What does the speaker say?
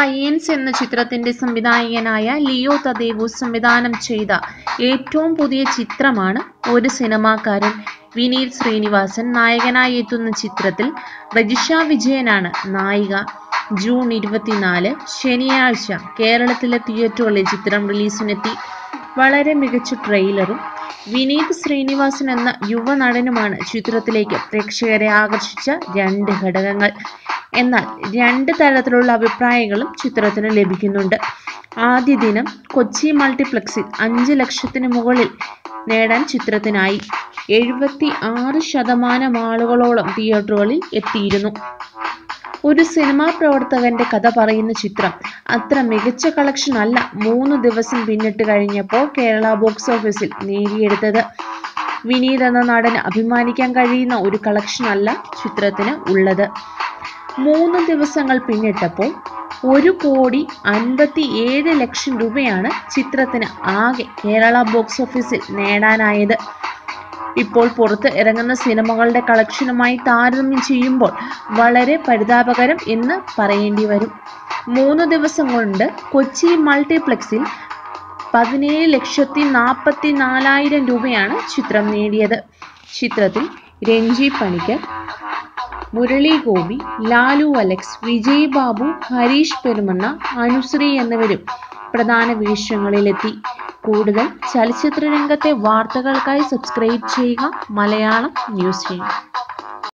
പയ്യൻസ് എന്ന ചിത്രത്തിന്റെ സംവിധായകനായ ലിയോ തദേവു സംവിധാനം ചെയ്ത ഏറ്റവും പുതിയ ചിത്രമാണ് ഒരു സിനിമാക്കാരൻ വിനീത് ശ്രീനിവാസൻ നായകനായി എത്തുന്ന ചിത്രത്തിൽ രജിഷ വിജയനാണ് നായിക. ജൂൺ ഇരുപത്തിനാല് ശനിയാഴ്ച കേരളത്തിലെ തിയേറ്ററുകളിൽ ചിത്രം റിലീസിനെത്തി. വളരെ മികച്ച ട്രെയിലറും വിനീത് ശ്രീനിവാസൻ എന്ന യുവനടനുമാണ് ചിത്രത്തിലേക്ക് പ്രേക്ഷകരെ ആകർഷിച്ച രണ്ട് ഘടകങ്ങൾ. എന്നാൽ രണ്ട് തരത്തിലുള്ള അഭിപ്രായങ്ങളും ചിത്രത്തിന് ലഭിക്കുന്നുണ്ട്. ആദ്യ ദിനം കൊച്ചി മൾട്ടിപ്ലക്സിൽ അഞ്ച് ലക്ഷത്തിന് മുകളിൽ നേടാൻ ചിത്രത്തിനായി എഴുപത്തി ആറ് ശതമാനം ആളുകളോളം തിയേറ്ററുകളിൽ എത്തിയിരുന്നു. ഒരു സിനിമാ പ്രവർത്തകന്റെ കഥ പറയുന്ന ചിത്രം അത്ര മികച്ച കളക്ഷൻ അല്ല മൂന്ന് ദിവസം പിന്നിട്ട് കഴിഞ്ഞപ്പോൾ കേരള ബോക്സ് ഓഫീസിൽ നേടിയെടുത്തത്. വിനീത് എന്ന നടന് അഭിമാനിക്കാൻ കഴിയുന്ന ഒരു കളക്ഷൻ അല്ല ചിത്രത്തിന് ഉള്ളത്. മൂന്ന് ദിവസങ്ങൾ പിന്നിട്ടപ്പോൾ ഒരു കോടി അൻപത്തി ഏഴ് ലക്ഷം രൂപയാണ് ചിത്രത്തിന് ആകെ കേരള ബോക്സ് ഓഫീസിൽ നേടാനായത്. ഇപ്പോൾ പുറത്ത് ഇറങ്ങുന്ന സിനിമകളുടെ കളക്ഷനുമായി താരതമ്യം ചെയ്യുമ്പോൾ വളരെ പരിതാപകരം എന്ന് പറയേണ്ടി വരും. മൂന്ന് ദിവസം കൊണ്ട് കൊച്ചി മൾട്ടിപ്ലക്സിൽ പതിനേഴ് ലക്ഷത്തി നാൽപ്പത്തി നാലായിരം രൂപയാണ് ചിത്രം നേടിയത്. ചിത്രത്തിൽ രഞ്ജി പണിക്കർ മുരളി ഗോപി ലാലു അലക്സ് വിജയ് ബാബു ഹരീഷ് പെരുമണ്ണ അനുശ്രീ എന്നിവരും പ്രധാന വേഷങ്ങളിലെത്തി. കൂടുതൽ ചലച്ചിത്ര രംഗത്തെ വാർത്തകൾക്കായി സബ്സ്ക്രൈബ് ചെയ്യുക. മലയാളം ന്യൂസ് ചെയ്യും